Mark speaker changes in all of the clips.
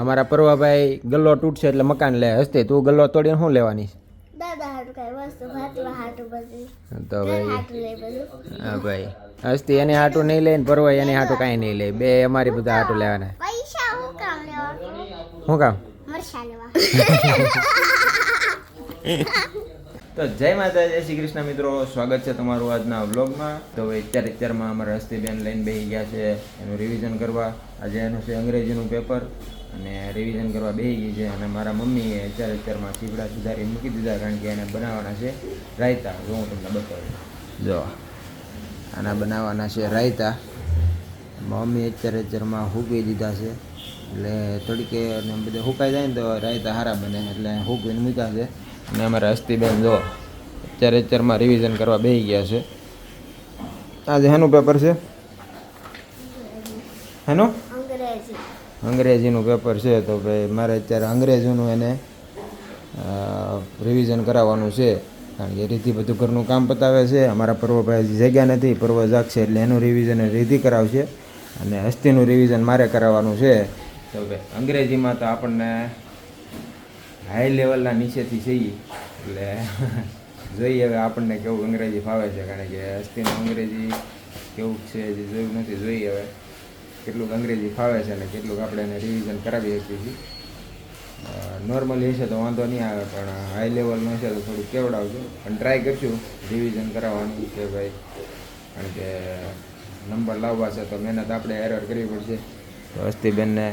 Speaker 1: અમારા પરવાભાઈ ગલ્લો તૂટશે એટલે મકાન લે હસ્તે. તું ગલ્લો તોડીને શું લેવાની તો ભાઈ. હા ભાઈ. હસ્તી એને હાટું નહીં લે ને પરવાઈ એને હાટું કાંઈ નહીં લે. બે અમારી બધા હાટું લેવાના. શું કામ તો જય માતા જય શ્રી કૃષ્ણ મિત્રો. સ્વાગત છે તમારું આજના વ્લોગમાં. તો ભાઈ અત્યારે અત્યારમાં અમારા હસ્તીબેન લઈને બેસી ગયા છે. એનું રિવિઝન કરવા. આજે એનું છે અંગ્રેજીનું પેપર અને રિવિઝન કરવા બે ગઈ છે અને મારા મમ્મીએ અત્યારે અત્યારમાં ચીવડા સુધારી મૂકી દીધા કારણ કે એને બનાવવાના છે રાયતા. જો હું તમને બતાવું. જો આના બનાવવાના છે રાયતા. મમ્મી અત્યારે અત્યારમાં હૂકવી દીધા છે. એટલે થોડીક અને બધે હુકાઈ જાય ને તો રાયતા સારા બને એટલે હૂકવીને મૂક્યા છે. અને અમારા અસ્થિબેન જો અત્યારે અત્યારમાં રિવિઝન કરવા બે ગયા છે. આજે શેનું પેપર છે? હેનું? અંગ્રેજીનું પેપર છે તો ભાઈ મારે અત્યારે અંગ્રેજીનું એને રિવિઝન કરાવવાનું છે. કારણ કે રીતિ બધું ઘરનું કામ પતાવે છે. અમારા પર્વભાઈ જગ્યા નથી. પર્વ જાગશે એટલે એનું રિવિઝન રીતિ કરાવશે. અને હસ્તીનું રિવિઝન મારે કરાવવાનું છે. તો ભાઈ અંગ્રેજીમાં તો આપણને હાઈ લેવલના નીચેથી છીએ એટલે જોઈએ હવે આપણને કેવું અંગ્રેજી ફાવે છે. કારણ કે હસ્તીનું અંગ્રેજી કેવું છે જે જોયું નથી, જોઈએ હવે. કેટલુંક અંગ્રેજી ફાવે છે અને કેટલુંક આપણે એને રિવિઝન કરાવી શકીએ છીએ. નોર્મલી હશે તો વાંધો નહીં આવે, પણ હાઈ લેવલનું હશે તો થોડુંક કેવડાવજો. પણ ટ્રાય કરશું રિવિઝન કરાવવાની કે ભાઈ, કારણ કે નંબર લાવવા છે તો મહેનત આપણે એરર કરવી પડશે. તો અસ્થિબેનને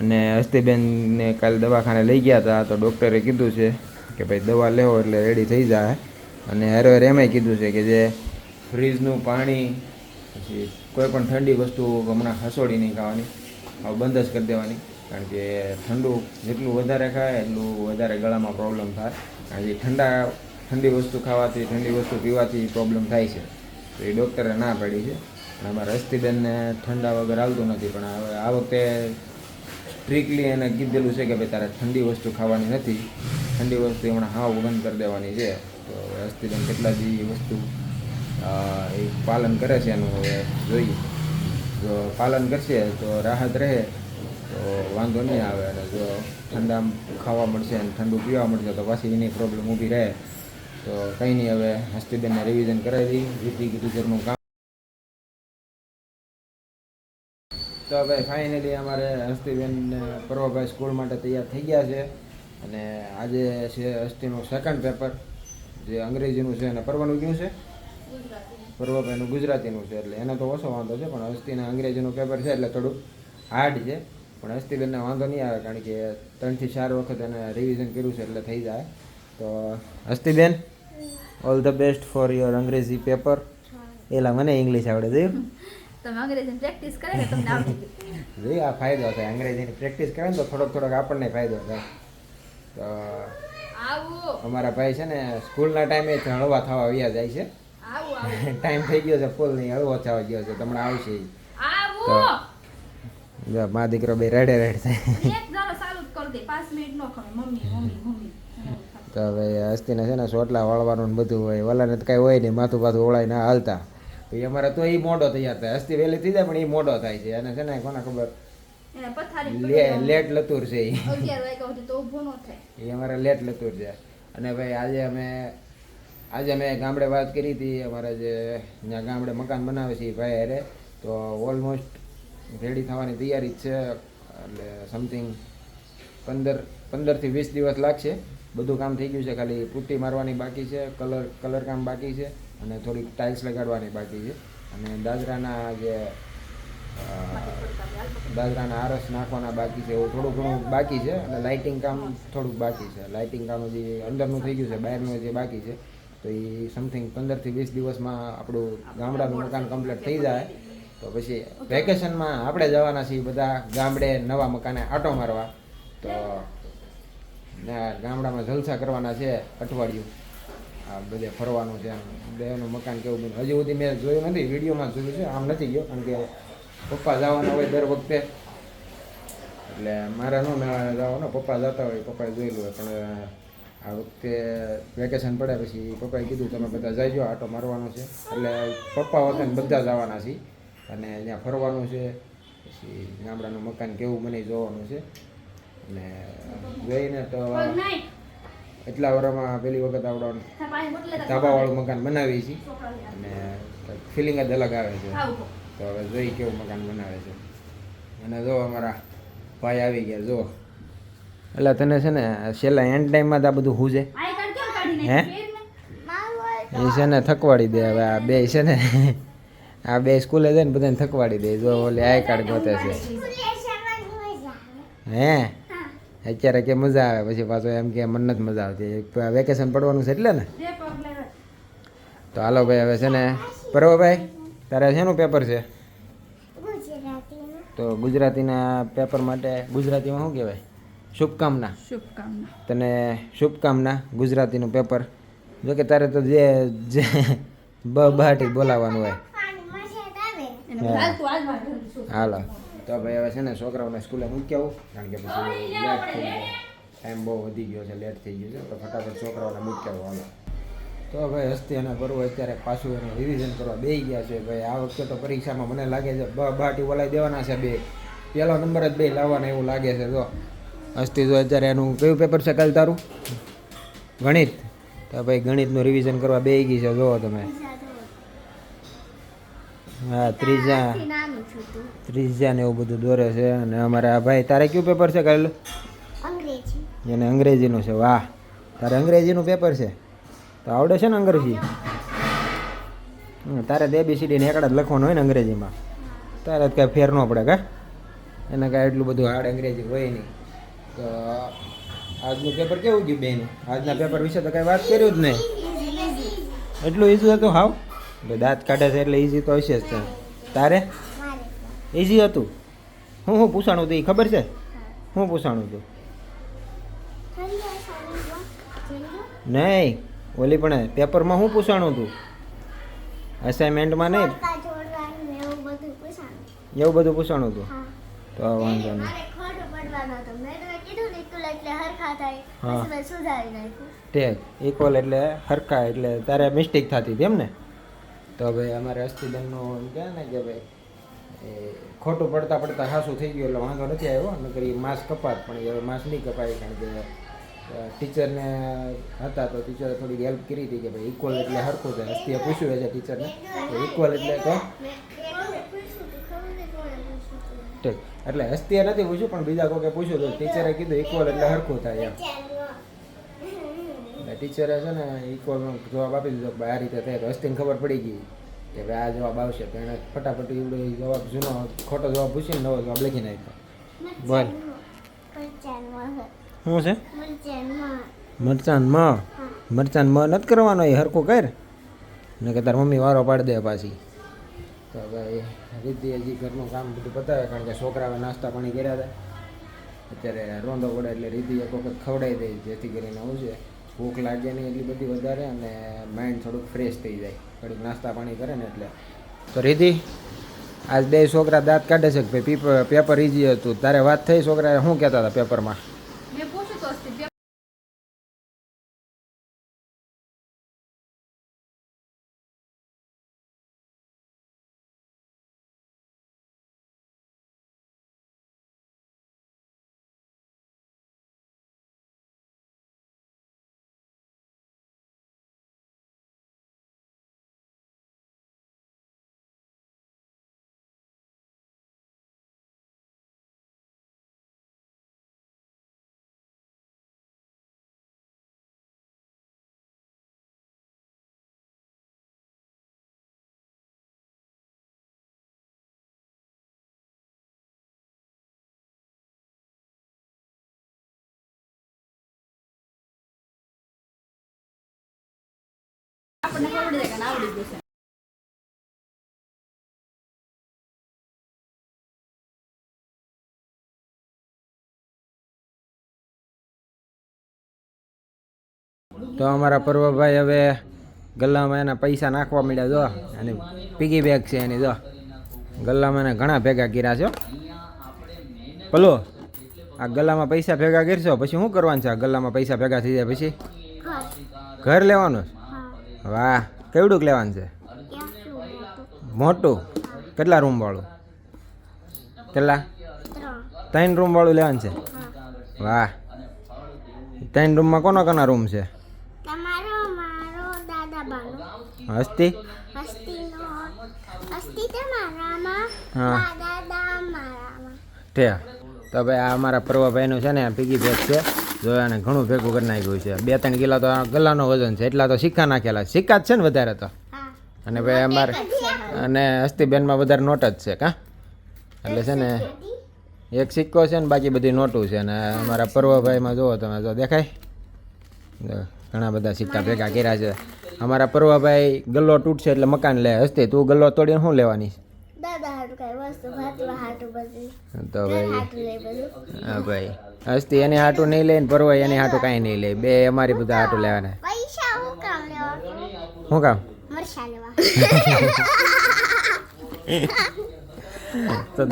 Speaker 1: અને હસ્તીબેનને કાલે દવાખાને લઈ ગયા હતા તો ડૉક્ટરે કીધું છે કે ભાઈ દવા લેવો એટલે રેડી થઈ જાય. અને હેરવેર એમાંય કીધું છે કે જે ફ્રીજનું પાણી પછી કોઈ પણ ઠંડી વસ્તુ હમણાં હસોડી નહીં ખાવાની. બંધ જ કરી દેવાની. કારણ કે ઠંડુ જેટલું વધારે ખાય, એટલું વધારે ગળામાં પ્રોબ્લેમ થાય. કારણ કે ઠંડા, ઠંડી વસ્તુ ખાવાથી, ઠંડી વસ્તુ પીવાથી પ્રોબ્લેમ થાય છે. તો એ ડૉક્ટરે ના પાડી છે. અને અમારા રસ્તીબેનને ઠંડા વગર આવતું નથી. પણ હવે આ વખતે સ્ટ્રિકલી એને કીધેલું છે કે ભાઈ તારે ઠંડી વસ્તુ ખાવાની નથી. ઠંડી વસ્તુ હમણાં હાવ બંધ કરી દેવાની છે. તો હસ્તીબેન કેટલા દી વસ્તુ એ પાલન કરે છે એનું હવે જોઈએ. જો પાલન કરશે, તો રાહત રહે, તો વાંધો નહીં આવે. અને જો ઠંડા ખાવા મળશે અને ઠંડુ પીવા મળશે, તો પાછી એની પ્રોબ્લેમ ઊભી રહે. તો કંઈ નહીં, હવે હસ્તીબેનને રિવિઝન કરાવી રીતિ ટીચરનું કામ. તો ભાઈ ફાઇનલી અમારે હસ્તીબેન પર્વભાઈ સ્કૂલ માટે તૈયાર થઈ ગયા છે. અને આજે છે હસ્તીનું સેકન્ડ પેપર જે અંગ્રેજીનું છે અને પર્વનું કયું છે. પર્વભાઈનું ગુજરાતીનું છે એટલે એને તો ઓછો વાંધો છે પણ હસ્તીના અંગ્રેજીનું પેપર છે એટલે થોડુંક હાર્ડ છે. પણ હસ્તીબેનને વાંધો નહીં આવે કારણ કે ત્રણથી ચાર વખત એને રિવિઝન કર્યું છે એટલે થઈ જાય. તો Hastiben all the best for your અંગ્રેજી પેપર એલા મને ઇંગ્લિશ આવડે છે
Speaker 2: તમે પ્રેક્ટિસ કરે તમને આવડી?
Speaker 1: આ ફાયદો થાય અંગ્રેજીની પ્રેક્ટિસ કરે ને તો થોડોક થોડોક આપણને ફાયદો થાય. તો અમારા ભાઈ છે ને સ્કૂલના ટાઈમે હળવા થવા આવ્યા જાય છે. ટાઈમ થઈ ગયો છે ફૂલ નહીં હળવો થવા ગયો છે તમને આવશે. જો મા દીકરો બે રેડે રેડ થાય તો હવે હસ્તીને છે ને સોટલા વાળવાનું ને બધું હોય વલાને તો કાંઈ હોય નહીં માથું પાથું ઓળાઈ ના હાલતા. પછી અમારે તો એ મોડો તૈયાર થાય હસ્તી વહેલી થઈ જાય પણ એ મોડો થાય છે. અને છે ને કોને ખબર? લેટ લતુર છે
Speaker 2: તો થાય.
Speaker 1: એ અમારે લેટ લતુર છે. અને ભાઈ આજે અમે આજે મેં ગામડે વાત કરી હતી, અમારા જે ત્યાં ગામડે મકાન બનાવે છે ભાઈ અરે તો ઓલમોસ્ટ રેડી થવાની તૈયારી જ છે, એટલે સમથિંગ પંદર પંદરથી વીસ દિવસ લાગશે. બધું કામ થઈ ગયું છે, ખાલી પુટ્ટી મારવાની બાકી છે, કલર કલર કામ બાકી છે, અને થોડીક ટાઇલ્સ લગાડવાની બાકી છે. અને દાદરાના જે દાદરાના આરસ નાખવાના બાકી છે, એવું થોડું ઘણું બાકી છે, અને લાઇટિંગ કામ થોડુંક બાકી છે. લાઇટિંગ કામ હજી અંદરનું થઈ ગયું છે, બહારનું હજી બાકી છે. તો એ સમથિંગ પંદરથી વીસ દિવસમાં આપણું ગામડાનું મકાન કમ્પ્લીટ થઈ જાય. તો પછી વેકેશનમાં આપણે જવાના છીએ બધા ગામડે નવા મકાને આટો મારવા. તો ગામડામાં જલસા કરવાના છે અઠવાડિયું. આ બધે ફરવાનું છે બેનું મકાન કેવું બન્યું. હજી સુધી મેં જોયું નથી વિડીયોમાં જોયું છે આમ નથી ગયો. કારણ કે પપ્પા જવાના હોય દર વખતે. એટલે મારે ન મેળા જવાનો? પપ્પા જતા હોય પપ્પાએ જોયેલું હોય. પણ આ વખતે વેકેશન પડ્યા પછી પપ્પાએ કીધું, તમે બધા જઈજો આટો મારવાનો છે. એટલે પપ્પા વતન બધા જવાના છે અને ત્યાં ફરવાનું છે. પછી ગામડાનું મકાન કેવું મને જોવાનું છે. અને જોઈને તો એટલા વર્ષમાં પહેલી વખત
Speaker 2: આપણે
Speaker 1: ધાબાવાળું મકાન બનાવી છીએ. અને ફિલિંગ જ અલગ આવે છે.
Speaker 2: તો
Speaker 1: હવે જોઈ કેવું મકાન બનાવે છે. અને જો અમારા ભાઈ આવી ગયા, જો. એટલે તને છે ને છેલ્લા એન્ડ ટાઈમમાં તો આ બધું હું? છે હે? એ છે ને થકવાડી દે હવે આ બે છે ને. આ બે સ્કૂલે જાય ને બધાને થકવાડી દે. જો ઓલે આઈ કાર્ડ ગોતે છે. હે? અત્યારે કે મજા આવે પછી પાછો એમ કે મને નથી મજા આવતી. વેકેશન પડવાનું છે એટલે ને?
Speaker 2: જે.
Speaker 1: તો હાલો ભાઈ હવે છે ને પર્વભાઈ તારે શેનું પેપર છે? તો ગુજરાતીના પેપર માટે ગુજરાતીમાં શું કહેવાય? શુભકામના.
Speaker 2: શુભકામના.
Speaker 1: તને શુભકામના ગુજરાતીનું પેપર. જો કે તારે તો જે જે બ બહાટી બોલાવવાનું હોય.
Speaker 2: હાલ તું
Speaker 1: ભાઈ હવે છે ને છોકરાઓને સ્કૂલે મૂકી આવું કારણ કે પછી લેટ થઈ ગયો. ટાઈમ બહુ વધી ગયો છે લેટ થઈ ગયો છે. તો ફટાફટ છોકરાઓને મૂકી આવું હાલો. તો ભાઈ હસ્તી અને બરુ અત્યારે પાછું એનું રિવિઝન કરવા બે ગયા છે. ભાઈ આ વખતે તો પરીક્ષામાં મને લાગે છે બ બાટી બોલાવી દેવાના છે બે. પહેલો નંબર જ બે લાવવાના એવું લાગે છે જો. જો અત્યારે એનું કયું પેપર છે કાલ તારું? ગણિત? તો ભાઈ ગણિતનું રિવિઝન કરવા બે ગઈ છે જોવો તમે. હા ત્રીજા. ત્રીજા ને એવું બધું દોરે છે અને અમારે આ ભાઈ તારે કયું પેપર છે કાલ? એને અંગ્રેજીનું છે વાહ. તારે અંગ્રેજીનું પેપર છે? તો આવડે છે ને અંગ્રેજી? તારે તો એબીસીડી ને એકડા જ લખવાનું હોય ને અંગ્રેજીમાં. તારે જ કાંઈ ફેર ન પડે કા? એને કાંઈ એટલું બધું હાર્ડ અંગ્રેજી હોય નહીં. તો આજનું પેપર કેવું ગયું બેન? આજના પેપર વિશે તો કાંઈ વાત કર્યું જ નહીં. એટલું ઈઝી હતું હાવ? દાંત કાઢે છે એટલે ઈઝી તો હશે જ તારે? ઈઝી હતું. હું હું પૂછાણું હતું એ ખબર છે? હું. પૂછાણું હતું નહીં. ઓલી પણ પેપરમાં શું પૂછાણું હતું અસાઇનમેન્ટમાં નહીં?
Speaker 3: એવું બધું
Speaker 1: પૂછાણું. હતું તો? વાંધો નહીં. હા. ઠીક ઇક્વલ એટલે હરખા એટલે તારે મિસ્ટેક થતી હતી એમ ને તો ભાઈ અમારે અસ્થિદનનું એમ કહે ને કે ભાઈ એ ખોટું પડતા પડતા હાસું થઈ ગયું એટલે વાંધો નથી આવ્યો નકર એ માસ કપાત પણ એ હવે માસ નહીં કપાય કારણ કે ટીચરને હતા તો ટીચરે થોડીક હેલ્પ કરી હતી કે ભાઈ ઇક્વલ એટલે હરખું થાય. અસ્થિએ પૂછ્યું છે ટીચરને ઇક્વલ એટલે તો
Speaker 3: મેં કોને પૂછ્યું તું ખબર નહીં કોને પૂછ્યું તું
Speaker 1: ઠીક એટલે હસ્તીએ નથી પૂછ્યું પણ બીજા કોકે પૂછ્યું તો ટીચરે કીધું ઇક્વલ એટલે હરખું થાય એમ. ટીચરે છે ને ઇક્વલ જવાબ આપી દીધો કે આ રીતે થાય. તો હસ્તીને ખબર પડી ગઈ કે ભાઈ આ જવાબ આવશે. તો એને ફટાફટ એવડો જવાબ જૂનો ખોટો જવાબ પૂછીને નવો જવાબ લખી નાખ્યો. બોલ. શું છે? મરચાન મ મરચાન મ નથી કરવાનો એ હરખું કર. ને કે તાર મમ્મી વારો પાડી દે પાછી. તો ભાઈ રીતિ હજી ઘરનું કામ બધું પતાવે, કારણ કે છોકરાએ નાસ્તા પાણી કર્યા હતા. અત્યારે રોંધો પડે એટલે રીતિ એક વખત ખવડાવી દે, જેથી કરીને હું છે, ભૂખ લાગે નહીં એટલી બધી વધારે અને માઇન્ડ થોડુંક ફ્રેશ થઈ જાય. ઘડીક નાસ્તા પાણી કરે ને એટલે. તો રીતિ આજ બે છોકરા દાંત કાઢે છે કે ભાઈ? પીપ- પેપર ઇઝી હતું. તારે વાત થઈ, છોકરાએ શું કહેતા હતા પેપરમાં
Speaker 2: આવડી ગયું છે.
Speaker 1: તો અમારા પર્વભાઈ હવે ગલ્લામાં એના પૈસા નાખવા મળ્યા જો અને પીગી બેગ છે એની જો. ગલ્લામાં એને ઘણા ભેગા કર્યા છે. પલો આ ગલ્લામાં પૈસા ભેગા કરશો પછી શું કરવાનું છે? આ ગલ્લામાં પૈસા ભેગા થઈ જાય પછી?
Speaker 3: ઘર.
Speaker 1: ઘર લેવાનું? વાહ. કેવડુંક લેવાનું છે?
Speaker 3: મોટું.
Speaker 1: કેટલા રૂમ વાળું? કેટલા?
Speaker 3: ત્રણ
Speaker 1: રૂમવાળું રૂમ વાળું લેવાનું છે? વાહ. ત્રણ રૂમમાં કોનો કોના રૂમ છે? હસ્તી? હા.
Speaker 3: દાદા
Speaker 1: તે. તો ભાઈ આ અમારા પ્રવાભાઈનું છે ને પીગી બેગ છે. જો એને ઘણું ભેગું કરી નાખ્યું છે. બે ત્રણ કિલો તો આ ગલ્લાનો વજન છે એટલા તો સિક્કા નાખેલા. સિક્કા જ છે ને વધારે તો? અને ભાઈ અમારે અને હસ્તીબેનમાં વધારે નોટ જ છે કા? એટલે છે ને એક સિક્કો છે ને બાકી બધી નોટું છે. અને અમારા પર્વભાઈમાં જુઓ તમે જો દેખાય? ઘણા બધા સિક્કા ભેગા કર્યા છે. અમારા પર્વભાઈ ગલ્લો તૂટશે એટલે મકાન લે. હસ્તી તું ગલ્લો તોડીને શું લેવાની
Speaker 3: દાદા
Speaker 1: તો ભાઈ ભાઈ હસ્તી એની હાટું નહીં લે ને પરવાઈ એની હાટું કાંઈ નહીં. લે બે અમારી બધા હાટું લેવાના શું કામ તો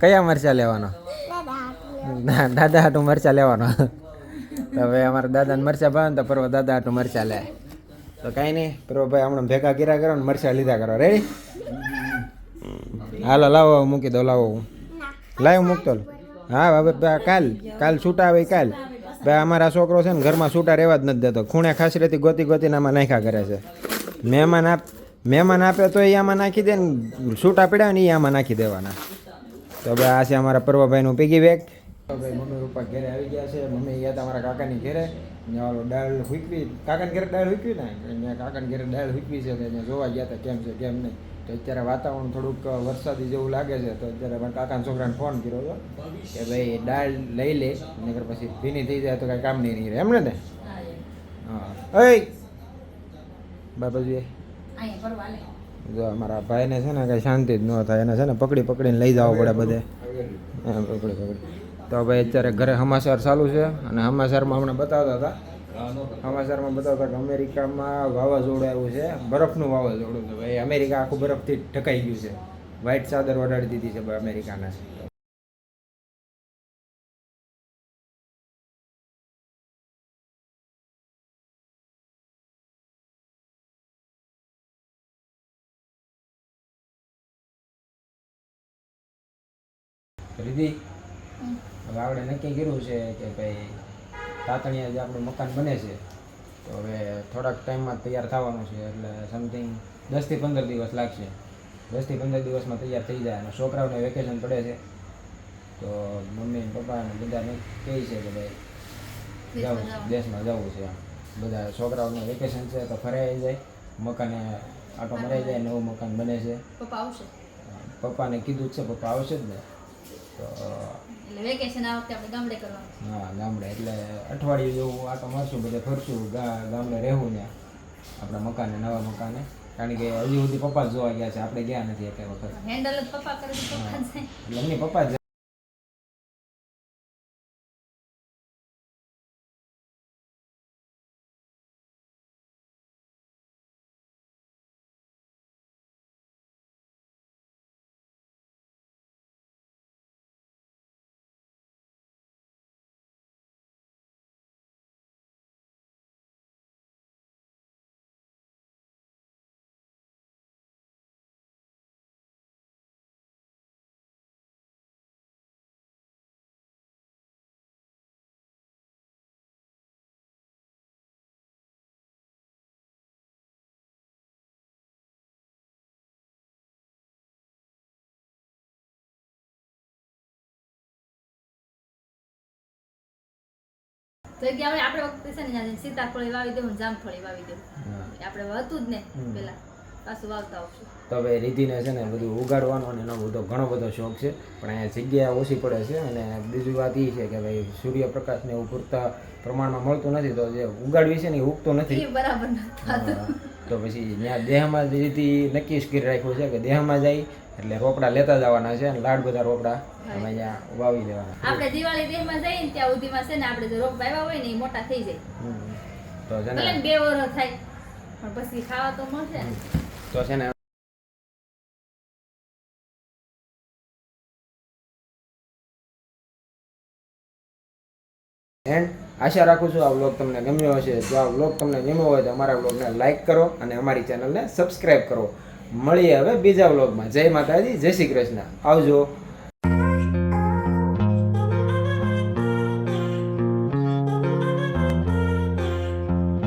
Speaker 1: કયા મરચા લેવાનો
Speaker 3: દાદા હાટું
Speaker 1: મરચા લેવાનો તો હવે અમારા દાદાને મરચા ભાવે ને તો પરવા દાદા હાટું મરચા લે તો કાંઈ નહીં પ્રભુભાઈ હમણાં ભેગા કર્યા કરો ને મરચા લીધા કરો. રેડી હાલો, લાવો મૂકી દો લાવો
Speaker 3: હું.
Speaker 1: લાવ મૂકતો. હા, હવે કાલ કાલ છૂટા આવે કાલ. ભાઈ અમારા છોકરો છે ને, ઘરમાં છૂટા રહેવા જ નથી દેતો. ખૂણે ખાસરેથી ગોતી ગોતીને આમાં નાખ્યા કરે છે. મહેમાન આપ, મહેમાન આપે તો એ આમાં નાખી દે ને, છૂટા પીડ્યા ને એ આમાં નાખી દેવાના. તો ભાઈ આ છે અમારા પર્વભાઈનું પીગી બેગ ભાઈ મમ્મી પપ્પા ઘરે આવી ગયા છે. મમ્મી ગયા હતા મારા કાકાની ઘરે. ઓલો દાળ હુકવી. કાકાની ઘેરે દાળ હુકવી ને? કાકાની ઘેરે દાળ હુકવી છે. જોવા ગયા હતા, કેમ છે, કેમ નહીં. તો અત્યારે વાતાવરણ થોડુંક વરસાદી જેવું લાગે છે તો અત્યારે મારા કાકાના છોકરાને ફોન કર્યો હતો કે ભાઈ દાળ લઈ લે નકર પછી ભીની થઈ જાય તો કાંઈ કામ નહીં રહે. એમ ને? હા એ! બાબાજી જો અમારા ભાઈને છે ને કાંઈ શાંતિ જ ન થાય એને છે ને પકડી પકડીને લઈ જવો પડે બધે. પકડી પકડી. તો ભાઈ અત્યારે ઘરે સમાચાર ચાલુ છે અને સમાચારમાં હમણાં બતાવતા હતા સમાચારમાં બતાવતા કે અમેરિકામાં વાવાઝોડું આવ્યું છે. બરફનું વાવાઝોડું છે ભાઈ અમેરિકા આખું બરફથી ઢકાઈ ગયું છે. વ્હાઈટ ચાદર વડાડી દીધી છે ભાઈ અમેરિકાના. રીધી હવે આપણે નક્કી કર્યું છે કે ભાઈ તાતણીયા જે આપણું મકાન બને છે તો હવે થોડાક ટાઈમમાં તૈયાર થવાનું છે એટલે સમથિંગ દસથી પંદર દિવસ લાગશે. દસથી પંદર દિવસમાં તૈયાર થઈ જાય અને છોકરાઓને વેકેશન પડે છે. તો મમ્મી પપ્પા અને બધાને કહે છે કે ભાઈ જવું દેશમાં જવું છે બધા છોકરાઓને વેકેશન છે તો ફરાઈ જાય મકાને આટો મરાઈ જાય નવું મકાન બને છે.
Speaker 2: પપ્પા આવશે?
Speaker 1: પપ્પાને કીધું જ છે પપ્પા આવશે જ ને. તો
Speaker 2: એટલે વેકેશન આ વખતે આપણે ગામડે કરવાનું
Speaker 1: હા ગામડે. એટલે અઠવાડિયું જેવું આટો મારશું બધે ફરશું ગામડે રહેવું ને આપણા મકાને નવા મકાને. કારણ કે હજી સુધી પપ્પા જોવા ગયા છે આપણે ગયા નથી એક વખત.
Speaker 2: હેન્ડલ જ પપ્પા કરે પપ્પા
Speaker 1: એટલે એમની પપ્પા જ
Speaker 2: તો એક આપણે વખતે છે ને સીતાફળી વાવી દેવું જામફળી વાવી દેવું આપણે હતું જ ને પેલા પાછું વાવતા આવશું.
Speaker 1: તો હવે રીતિને છે ને બધું ઉગાડવાનો અને એનો બધો ઘણો બધો શોખ છે. પણ અહીંયા જગ્યા ઓછી પડે છે અને બીજી વાત એ છે કે ભાઈ સૂર્યપ્રકાશને એવું પૂરતા પ્રમાણમાં મળતું નથી તો જે ઉગાડવી છે ને એ ઉગતું નથી.
Speaker 2: બરાબર.
Speaker 1: તો પછી ત્યાં દેહમાં જ રીતિ નક્કી જ કરી રાખ્યું છે કે દેહમાં જાય એટલે રોપડા લેતા જવાના છે અને લાડ બધા રોપડા અમે અહીંયા ઉગાવી દેવાના
Speaker 2: આપણે દિવાળી દેહમાં જઈએ ત્યાં સુધીમાં છે ને આપણે જો રોગ વાવ્યા હોય ને એ મોટા થઈ જાય.
Speaker 1: તો છે
Speaker 2: ને બે વર્ષ થાય પણ પછી ખાવા તો મળશે.
Speaker 1: તો છે ને એન્ડ આશા રાખું છું આ બ્લોગ તમને ગમ્યો હશે. જો આ બ્લોગ તમને ગમ્યો હોય તો અમારા બ્લોગને લાઈક કરો અને અમારી ચેનલને સબસ્ક્રાઈબ કરો. મળીએ હવે બીજા બ્લોગમાં જય માતાજી જય શ્રી કૃષ્ણ. આવજો.